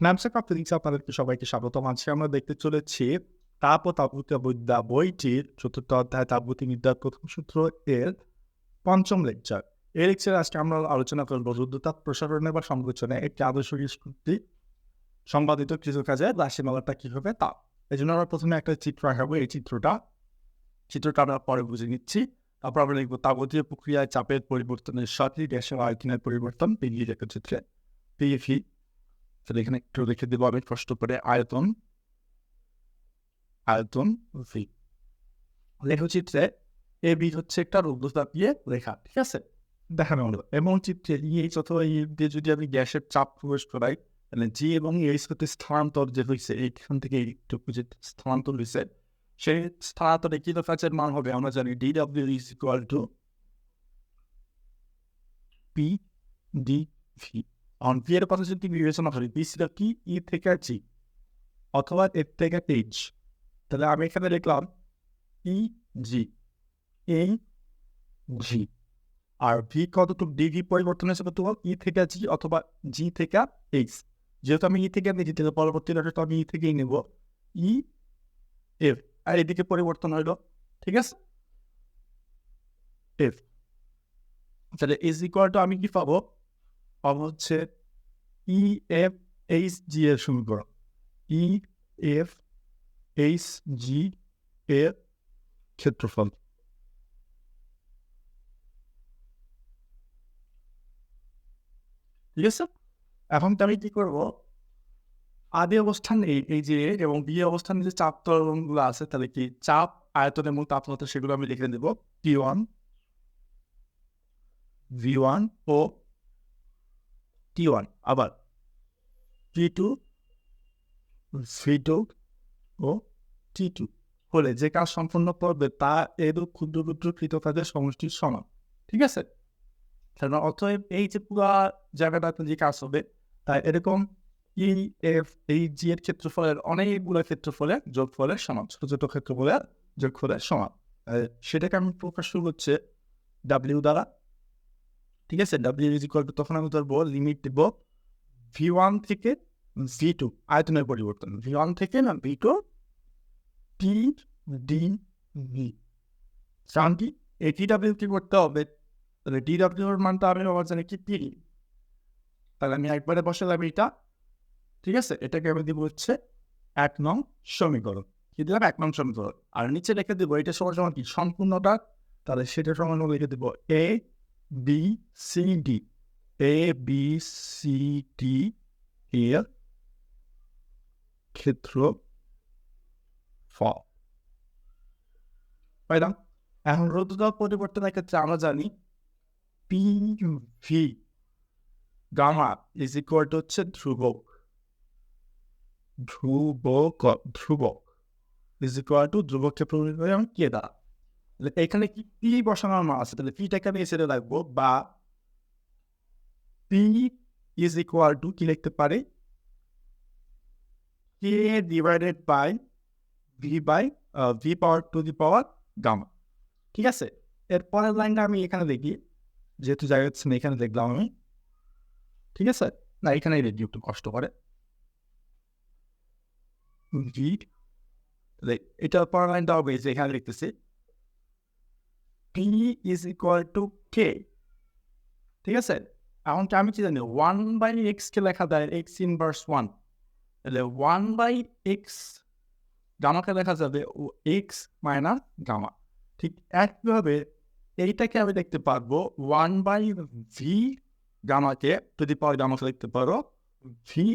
আপনাদেরকে সবাইকে স্বাগতম আজকে আমরা দেখতে চলেছি তাপ ও তাপবিদ্যা বইটির চতুর্থ অধ্যায় তাপগতিবিদ্যার প্রথম সূত্র এর পঞ্চম লেকচার এই লেকচারে আজকে আমরা আলোচনা করব রুদ্রতাপ প্রসারণে বা সংকোচনে একটি আদর্শ নিষ্পত্তি সম্পাদিত কিছু কাজে রাশিমালাটা কী হবে তা এই জন্য আমরা প্রথমে একটা চিত্র আঁকাবো। এই চিত্রটা চিত্রটা আমরা পরে বুঝে নিচ্ছি। তারপর আমরা লিখব তাপতীয় প্রক্রিয়ায় চাপের পরিবর্তনের সাথে গ্যাসের আয়তনের পরিবর্তন। পিভি রেখাচিত্রে। পিভি তাহলে এখানে একটু লিখে দেবো আমি কষ্ট করে। আয়তন আয়তন ভি লেখচিত্রে এ বি হচ্ছে একটা রুদ্রতাপীয় রেখা, ঠিক আছে? দেখানো হলো। এবং চিত্রে এইচ অথবা এই দিয়ে যদি আমি গ্যাসের চাপ প্রবেশ করাই, তাহলে জি এবং এইচ হতে স্থানান্তর যে হয়েছে এইখান থেকে এইটুকু যে স্থানান্তর হয়েছে সেই স্থানান্তরে কি কাজের মান হবে? আমরা জানি D W is equal to P D V on কথা যদি বিবেচনা করি পি সেটা কি ই থেকে জি অথবা এর থেকে এইচ তাহলে আমি এখানে লিখলাম ই জি এ জি আর ভি কতটুকু ডিভি পরিবর্তন হয়েছে কত ই থেকে জি অথবা জি থেকে এইচ যেহেতু আমি ই থেকে নিয়েছি, তাহলে পরবর্তী তো আমি ই থেকেই নেব। ই এফ আর এদিকে পরিবর্তন হইল, ঠিক আছে? এফ তাহলে ইজ ইকুয়াল টু আমি কি পাবো? পাবো হচ্ছে ই এফ এইচ জি এর সমীকরণ। ই এফ এইচ জি এর ক্ষেত্রফল। ঠিক আছে? এখন তো আমি কি করব? আদি অবস্থান এই এই যে এবং বি অবস্থান যে চাপ তরঙ্গগুলো আছে, তাহলে কি চাপ, আয়তন এবং তাপমাত্রা সেগুলো আমি লিখে দেব। টি ওয়ান ভি ওয়ান ও টি ওয়ান আবার টি টু ভি টু ও টি টু হলে যে কাজ সম্পন্ন করবে তা এরও ক্ষুদ্র ক্ষুদ্র কৃত কাজের সমষ্টির সমান, ঠিক আছে? কারণ অতএব এই যে পুরো জায়গাটাতে যে কাজ হবে তাই এরকম ই এফ এই জি এর ক্ষেত্রফলের অনেকগুলো ক্ষেত্রফলের যোগফলের সমান, ছোট ছোট ক্ষেত্রফলের যোগফলের সমান। সেটাকে আমি প্রকাশ হচ্ছে ডাব্লিউ দ্বারা ঠিক আছে? ডাব্লিউ ইজ ইকুয়াল টু তখন আমি ধরবো লিমিট দেব ভি ওয়ান থেকে ভি টু আয়তনের পরিবর্তন। ভি ওয়ান থেকে না V two T D V কি? এই টি ডাব্লিউ কি করতে হবে? তাহলে ডি ডাব্লিউ এর মানটা আমি আবার জানি কি? টি তাহলে আমি একবারে বসালাম এটা। ঠিক আছে? এটাকে আমি দিব হচ্ছে এক নং সমীকরণ। কি দিলাম? এক নং সমীকরণ। আর নিচে রেখে দেবো এটা সবার সমান কি? সম্পূর্ণটা। তাহলে সেটা সমান লিখে দেবো A B C D A B C D এর ক্ষেত্র ফ পাইলাম এখন রোদ্রতাপ পরিবর্তনের ক্ষেত্রে আমরা জানি P V gamma is equal to হচ্ছে ধ্রুবক। ধ্রুবক ধ্রুবক ইজ ইকুয়াল টু ধ্রুবককে প্রমাণ করে আমি কে দ্বারা এখানে কি পি বসানোর মান আছে? তাহলে পিটাকে আমি এসে রাখব, বা পি ইজ ইকুয়াল টু কি লিখতে পারি? K divided by V by V power two the power gamma ঠিক আছে? এর পরের লাইনটা আমি এখানে দেখি, যেহেতু জায়গা হচ্ছে না, এখানে দেখলাম আমি। ঠিক আছে? না এখানে রেডি একটু কষ্ট করে। ভি এটার পরের লাইনটা হবে যে এখানে লিখতেছি P is equal to K ঠিক আছে? এখন আমি কি জানি? ওয়ান বাই লেখা দেয় এক্স ইনভার্স ওয়ান তাহলে ওয়ান বাই এক্স গামাকে লেখা যাবে ও এক্স মাইনাস গামা ঠিক একইভাবে এইটাকে আমি দেখতে পারব ওয়ান বাই ভি গামাকে যদি গামাকে লিখতে পারো ভি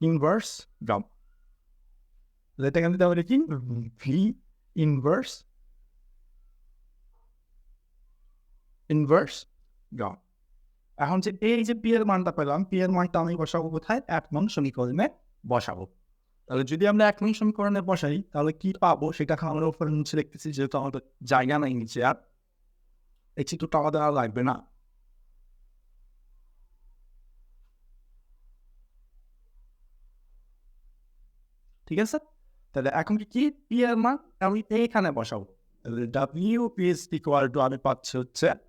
ইনভার্স গামা এটাকে আমি তাহলে ভি ইনভার্স ইনভার্স গামা এখন যে এই যে পি এর মানটা পেলাম পি এর মানটা আমি বসাবো কোথায়? এক নং সমীকরণে বসাবো। তাহলে যদি আমরা এক নং সমীকরণে বসাই, তাহলে কি পাবো? সেটা আমরা উপরে নিচে দেখতেছি, যেহেতু আমাদের জায়গা নাই নিচে আর। এই চিত্রটা আমাদের আর লাগবে না। ঠিক আছে? তাহলে এখন কি পি এর মান? আমি এইখানে বসাবো। W P is equal to আমি পাচ্ছি হচ্ছে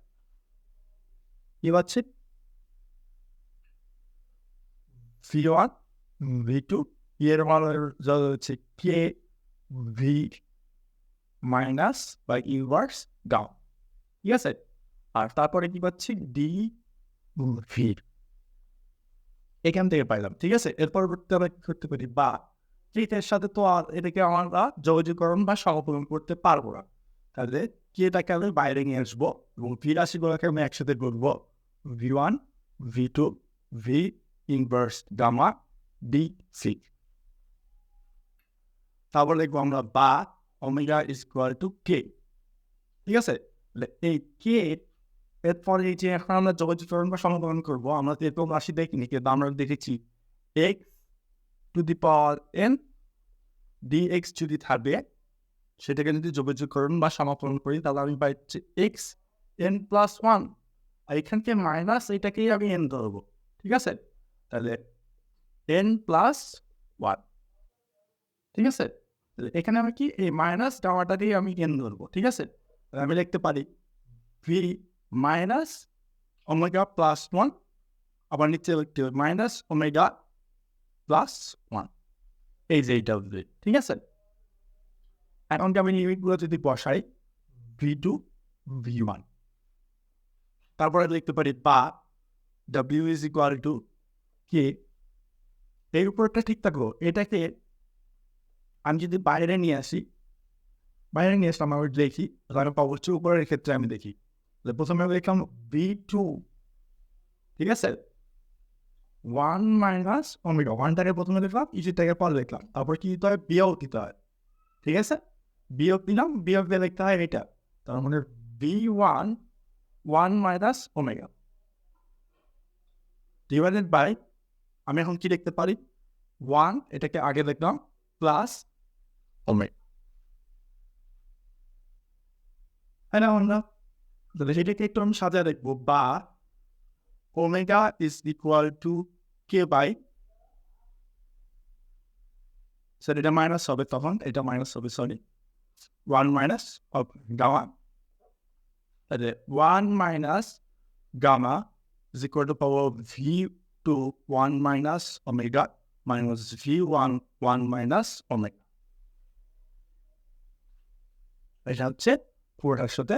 কি পাচ্ছি ভি ওয়ান ভি টু এর মান হচ্ছে কে ভি মাইনাস বা ইনভার্স ডাউন ঠিক আছে? আর তারপরে কি পাচ্ছি? ডি ভি এখান থেকে পাইলাম, ঠিক আছে? এর পরবর্তীতে আমরা কি করতে পারি? বা এটার সাথে তো আর এটাকে আমরা যোগাযোগকরণ বা সমকলন করতে পারব না। তাহলে এটাকে আমি বাইরে নিয়ে আসব এবং ভি রাশিগুলোকে আমি একসাথে করব V one V two V inverse gamma D C তারপর লিখব আমরা বা omega is equal to K ঠিক আছে? এই কে এরপরে এই যে এখন আমরা যোগাযোগকরণ বা সমাধান করব, আমরা তো এরকম রাশি দেখিনি, কিন্তু আমরা দেখেছি X to the power N D X যদি থাকবে সেটাকে যদি যোগাযোগকরণ বা সমাপন করি, তাহলে আমি পাচ্ছি এক্স এন প্লাস ওয়ান আর এখান থেকে মাইনাস এটাকেই আমি এন ধরবো, ঠিক আছে? তাহলে এন প্লাস ওয়ান ঠিক আছে? এখানে আমি কি? এই মাইনাস গামাটা দিয়ে আমি এন ধরবো, ঠিক আছে? আমি লিখতে পারি V minus omega plus one আবার নিচে লিখতে হবে মাইনাস ওমেগা প্লাস ওয়ান এই যে এইটা ঠিক আছে? এখন আমি লিমিটগুলো যদি বসাই ভি টু ভি ওয়ান তারপরে লিখতে পারি বা W is equal to K এর উপরটা ঠিক থাকব এটাকে আমি যদি বাইরে নিয়ে আসি, বাইরে নিয়ে আসলাম আমি দেখি তাহলে অবশ্যই উপরের ক্ষেত্রে আমি দেখি প্রথমে আমি লিখলাম ভি টু ঠিক আছে? ওয়ান মাইনাস ওমেগা ওয়ানটাকে প্রথমে লিখলাম ইজিটাকে পর লিখলাম তারপর কি দিতে হয়? বিয়োগ দিতে হয়, ঠিক আছে? বিয়োগ দিলাম বিয়োগ দিয়ে লিখতে হয় এটা তার মানে V one one minus omega divided by আমি এখন কি লিখতে পারি? ওয়ান এটাকে আগে লিখলাম প্লাস ওমেগা হ্যাঁ না আমরা তাহলে সেটাকে একটু আমি সাজায় দেখব। বা omega is equal to K by sir এটা মাইনাস হবে তখন, এটা মাইনাস হবে সরি ওয়ান মাইনাস গামা তাহলে one minus gamma is equal to power v to 1 minus omega minus v1 1 minus omega. এটা হচ্ছে পুরোটার সাথে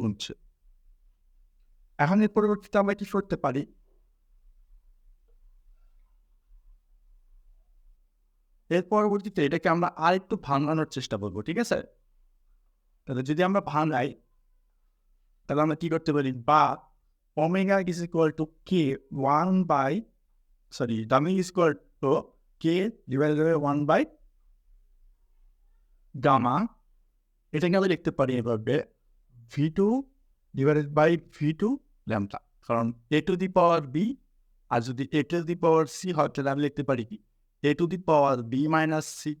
গুনছে এখন এর পরিবর্তিতে আমরা কি করতে পারি? এর পরবর্তীতে এটাকে আমরা আর একটু ভাঙানোর চেষ্টা করব, ঠিক আছে? তাহলে যদি আমরা ভাঙাই, তাহলে আমরা কি করতে পারি? বা omega is equal to k 1 by, sorry, dummy is equal to k divided by 1 by gamma. এটাকে আমরা লিখতে পারি এভাবে V two divided by V two lambda কারণ এ টু দি পাওয়ার বি আর যদি এ টু দি পাওয়ার সি হয়, তাহলে আমি লিখতে পারি কি? A to the power B minus C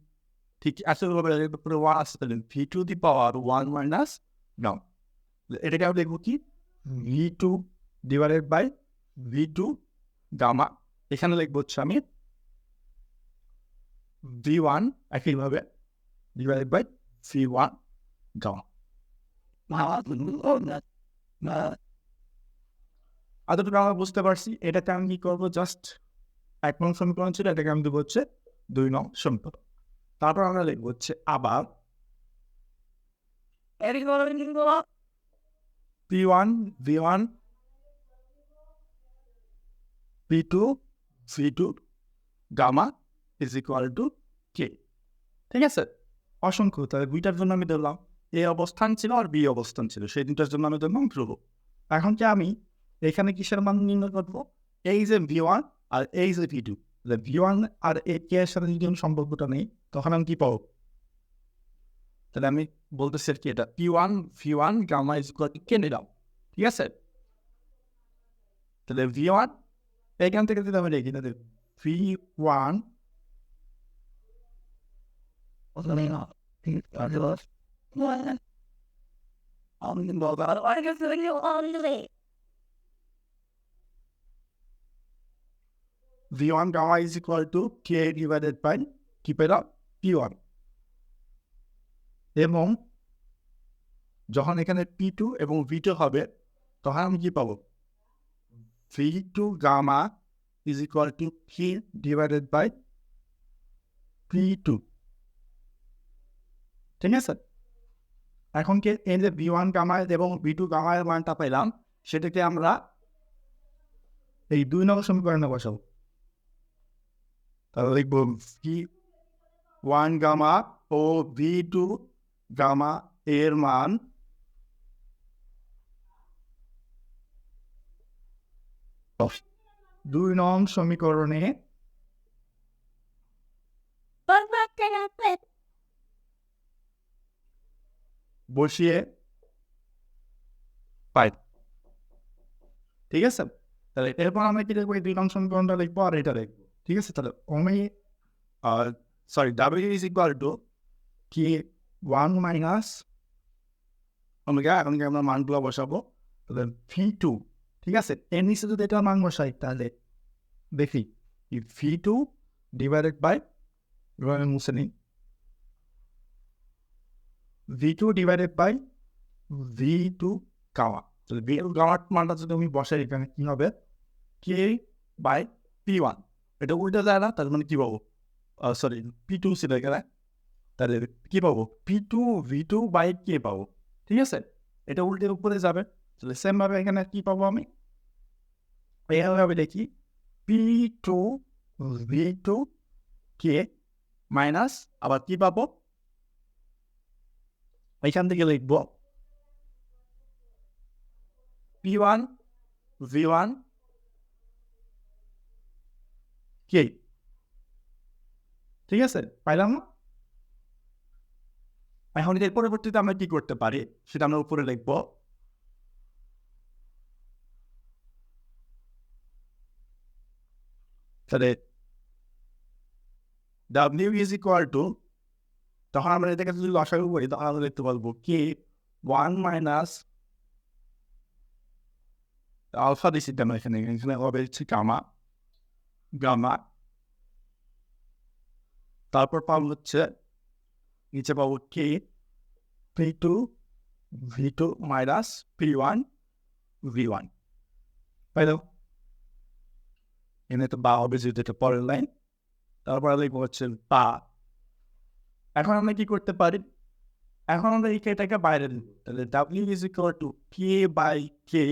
ঠিক আসলে ওয়ান আসতে পারেন V to the power one minus gamma এটাকে আমি লিখব কি? V two divided by V two gamma এখানে লিখব হচ্ছে আমি ভি ওয়ান একইভাবে divided by V one gamma এতটুকু আমরা বুঝতে পারছি। এটাতে আমি কি করব? জাস্ট এক নং সমীকরণ ছিল এটাকে আমি দেবো হচ্ছে দুই নং সমীকরণ। তারপর আমরা লিখব হচ্ছে আবার P one V one P two V two gamma is equal to K ঠিক আছে? অসংখ্য তাহলে দুইটার জন্য আমি ধরলাম এ অবস্থান ছিল আর বি অবস্থান ছিল সেই দুইটার জন্য আমি ধরলাম ধ্রুব এখন কি আমি এখানে কিসের মান নির্ণয় করব? এই যে ভি ওয়ান আর এই যে ভি টু তাহলে ভি ওয়ান আর এ কে এর সাথে যদি আমি সম্পর্কটা নেই, তখন আমি কি পাবো? তাহলে আমি বলতেছি আর কি এটা P one V one gamma is K নিলাম, ঠিক আছে? তাহলে ভি ওয়ান এখান থেকে যদি আমি দেখি, তাহলে ভি ওয়ান আমি বলব V1 gamma is equal to K divided by k by up P1 এবং যখন এখানে p2 এবং v2 হবে তখন আমি কি পাবো v2 gamma is equal to k divided by p2 ঠিক আছে এখন কি এই যে v1 gamma এবং v2 gamma এর মানটা পেলাম সেটাকে আমরা এই দুই নম্বর সমীকরণে বসাবো তাহলে লিখব ভি ওয়ান গামা ও ভি টু গামা এর মান দুই নং সমীকরণে বসিয়ে পাই। ঠিক আছে? তাহলে এরপর আমরা কি এই দুই নং সমীকরণটা লিখব আর এটা লিখব। ঠিক আছে? তাহলে ওমি sorry W is equal to কি ওয়ান মাইনাস ওমেগা এখন কি আমরা মানগুলো বসাবো? তাহলে ভি টু ঠিক আছে? এর নিচে যদি এটা মান বসাই, তাহলে দেখি ভি টু ডিভাইডেড বাই মুছে নিই। V two divided by V two gamma তাহলে ভি টু গাওয়ার মানটা যদি আমি বসাই, এখানে কি হবে? কে বাই পি ওয়ান এটা উল্টে যায় না, তার মানে কি পাবো? সরি পি টু ছিল এখানে। তাহলে কি পাবো? P two V two by K পাবো, ঠিক আছে? এটা উল্টে উপরে যাবে। তাহলে সেমভাবে এখানে কি পাবো আমি? এইভাবে দেখি পি টু ভি টু কে মাইনাস আবার কি পাবো? এখান থেকে লিখব পি ওয়ান ভি ওয়ান কে? ঠিক আছে, পাইলাম না? এখন এর পরবর্তীতে আমরা কি করতে পারি? সেটা আমরা উপরে লিখব তাহলে ডাব্লিউ ইজ ইকুয়াল টু তখন আমরা এটাকে যদি লসাগু করি তখন আমরা দেখতে পারব কি? ওয়ান মাইনাস আলফা দিচ্ছি কেন এখানে এখানে হবে হচ্ছে গামা গামা তারপর পাবো হচ্ছে নিচে পাবো কে P two V two minus P one V one তো? এনে তো বা হবে যেহেতু এটা পরের লাইন তারপর লিখব হচ্ছে বা। এখন আমরা কি করতে পারি? এখন আমরা এই কেটাকে বাইরে দিব। তাহলে W is equal to K by K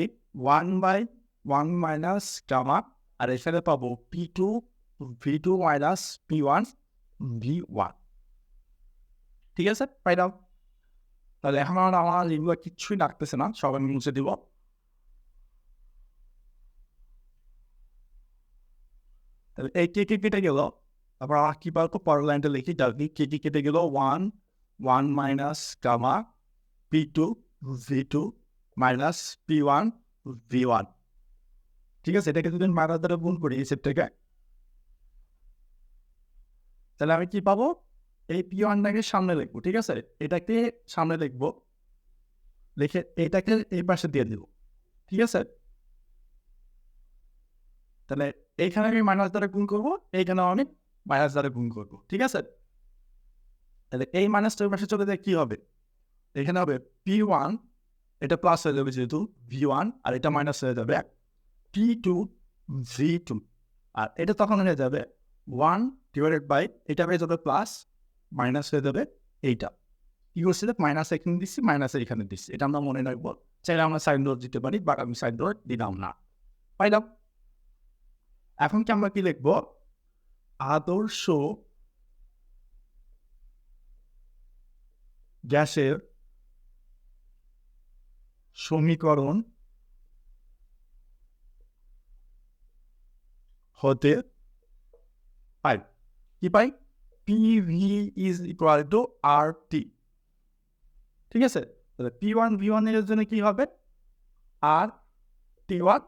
one by one minus gamma আর এখানে পাবো P two V two minus P one V one ঠিক আছে? পাইলাম তাহলে এখন আমরা আমার এগুলো কিচ্ছুই লাগতেছে না, সব আমি মুছে দিব। তাহলে এই কে কে কেটে গেল। তারপর আর কি পারব পরের লাইনটা লিখি। ডাব্লিউ কে কে কেটে গেল one one minus gamma P two V two minus P one V one ঠিক আছে? এটাকে যদি মাইনাস দ্বারা গুণ করি, এই সেটটাকে। তাহলে আমি কি পাবো? এই পি ওয়ানটাকে সামনে লিখব ঠিক আছে? এটাকে সামনে লিখব লিখে এটাকে এই পাশে দিয়ে দিব, ঠিক আছে? তাহলে এইখানে আমি মাইনাস দ্বারা গুণ করব এইখানেও আমি মাইনাস দ্বারা গুণ করব, ঠিক আছে? তাহলে এই মাইনাসটা পাশে চলে যায় কি হবে? এখানে হবে পি ওয়ান এটা প্লাস হয়ে যাবে যেহেতু ভি ওয়ান আর এটা মাইনাস হয়ে যাবে পি টু ভি টু আর এটা তখন হয়ে যাবে ওয়ান ডিভাইডেড বাই এটা হয়ে যাবে প্লাস মাইনাস হয়ে যাবে এইটা। কি করছি মাইনাস এখানে দিচ্ছি মাইনাস এখানে দিচ্ছি এটা আমরা মনে রাখব। চাইলে আমরা সাইন ডোর দিতে পারি বাট আমি সাইন ডোর দিলাম না। পাইলাম। এখন কি আমরা কি লিখব? আদর্শ গ্যাসের সমীকরণ হতে পাই কি পাই P V is equal to R T ঠিক আছে? তাহলে পি ওয়ান ভি ওয়ানের জন্য কি হবে? আর টি ওয়ান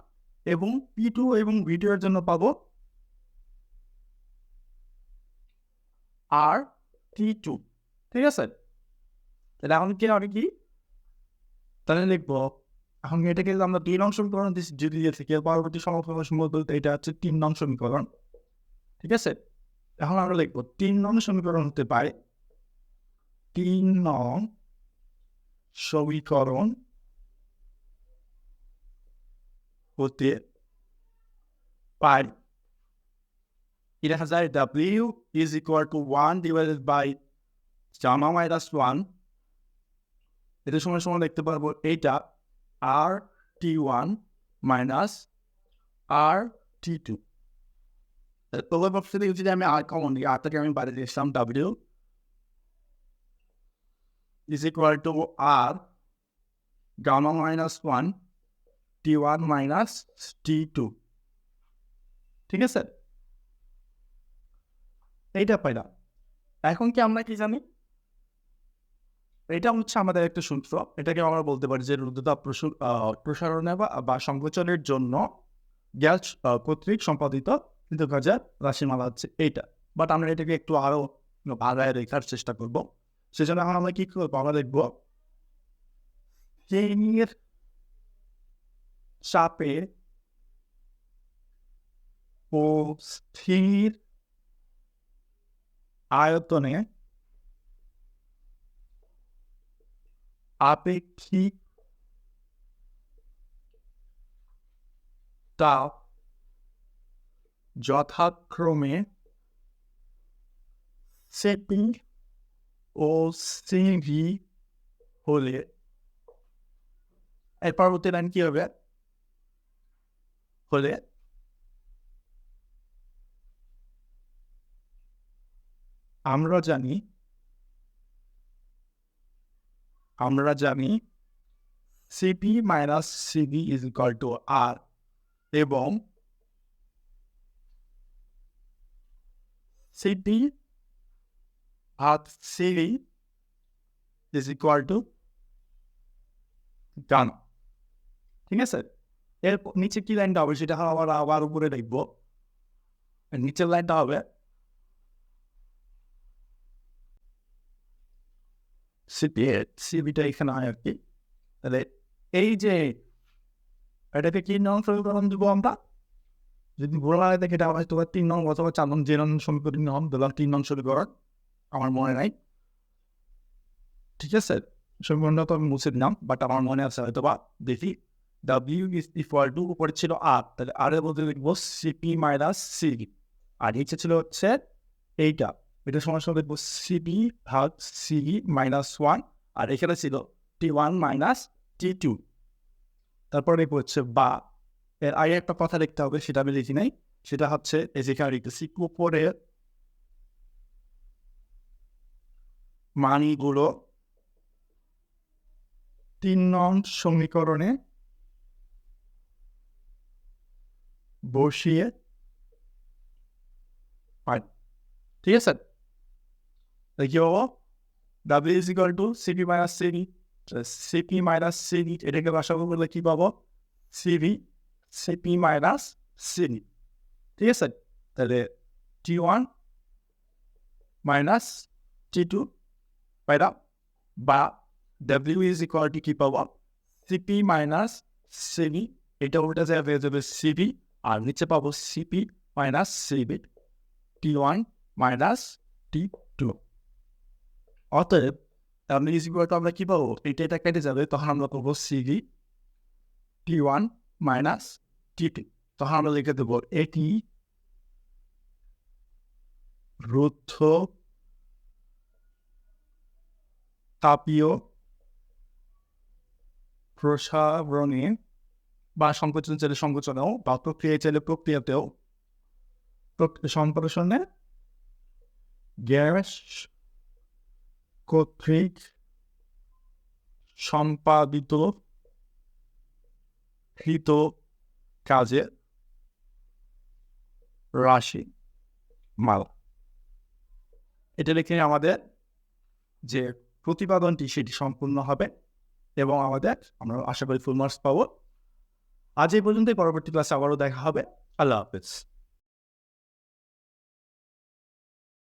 এবং পি টু এবং ভি টু এর জন্য পাবো আর টি টু ঠিক আছে? তাহলে এখন কি হবে কি? তাহলে লিখব এখন এটাকে আমরা তিন অংশ সমীকরণ যদি দিয়ে থাকি পরবর্তী সমীকরণ বলতে এটা হচ্ছে তিন নং সমীকরণ ঠিক আছে? এখন আমরা লিখব তিন নং সমীকরণ হতে পারে, তিন নং সমীকরণ হতে পারে। দেখা যায়? W is equal to one divided by gamma minus one এটা সময় সময় দেখতে পারব, এইটা R T one minus R T two প্রথম অপশন থেকে যদি আমি আর কমন দিই আরটাকে আমি বাইরে দিয়েছিলাম W to R gamma minus one T one minus T two ঠিক আছে? এইটা পাইলাম। এখন কি আমরা কি জানি? এটা হচ্ছে আমাদের একটা সূত্র। এটাকে আমরা বলতে পারি যে রুদ্রতা প্রসু- প্রসারণে বা সংকোচনের জন্য গ্যাস কর্তৃক সম্পাদিত কিন্তু কাজের রাশিমালা হচ্ছে এইটা। বাট আমরা এটাকে একটু আরও ভাগায় রেখার চেষ্টা করব। সেজন্য এখন আমরা কি করব? আমরা দেখব চেনির চাপে ও স্থির আয়তনে আপেক্ষিক তাপ যথাক্রমে সেটি ও সিভি হলে এর পরবর্তী লাইন কি হবে হলে আমরা জানি আমরা জানি CP minus CV is equal to R এবং সিপি ভাগ সিবি ইজ ইকুয়াল টু গান ঠিক আছে? এর নিচে কি লাইনটা হবে? সেটা আবার আবার উপরে আর নিচের লাইনটা হবে সিপি সিবিটা এখানে হয় আর কি তাহলে এই যে এটাকে কি নং সমীকরণ দিব আমরা? যদি ভুল লাগে দেখে এটা হয়তো তিন নং অথবা চার নং, যে নং সমীকরণ তিন নং সমীকরণ আমার মনে নাই। ঠিক আছে? সমীকরণটা তো আমি মুছে দিলাম বাট আমার মনে আছে হয়তো বা দেখি। ডাব্লিউ ইজ ইকুয়াল টু উপরে ছিল আর তাহলে আর এর মধ্যে লিখব সিপি মাইনাস সিবি আর নিচে ছিল হচ্ছে এইটা। এটা সময় সময় দেখব সিবি ভাগ সিবি মাইনাস ওয়ান আর এখানে ছিল T one minus T two তারপর দেখব হচ্ছে বা। এর আগে একটা কথা লিখতে হবে, সেটা আমি লিখি নাই। সেটা হচ্ছে, এই যেখানে লিখতেছি উপরে মানিগুলো তিন নং সমীকরণে বসিয়ে ঠিক আছে? তাহলে কি হব W is equal to CP minus CV CP minus CV এটাকে বাসা করলে কি পাবো? সিভি সিপি মাইনাস সিডি ঠিক আছে? তাহলে T one minus T two পাইলাম বা ডাব্লিউ ইজ ইকুয়াল টু কি পাবো? সিপি মাইনাস সিবি এটা ওটা যায় হয়ে যাবে সিবি আর নিচে পাবো CP minus CV T one minus two অতএব আমরা ইজ ইকুয়াল টু আমরা কি পাবো এটা এটা কেটে যাবে তখন আমরা পাবো CV T one minus T two তখন আমরা লিখে দেবো এটি রুদ্ধ তাপীয় প্রসারণে বা সংকোচন চাইলে সংকোচনেও বা প্রক্রিয়া চাইলে প্রক্রিয়াতেও প্রক- সম্প্রসারণে গ্যাস কর্তৃক সম্পাদিত কৃত কাজে রাশি মাল। এটা লিখে আমাদের যে প্রতিপাদনটি সেটি সম্পূর্ণ হবে এবং আমাদের আমরা আশা করি ফুল মার্কস পাবো। আজ এই পর্যন্তই, পরবর্তী ক্লাসে আবারও দেখা হবে। আল্লাহ হাফেজ।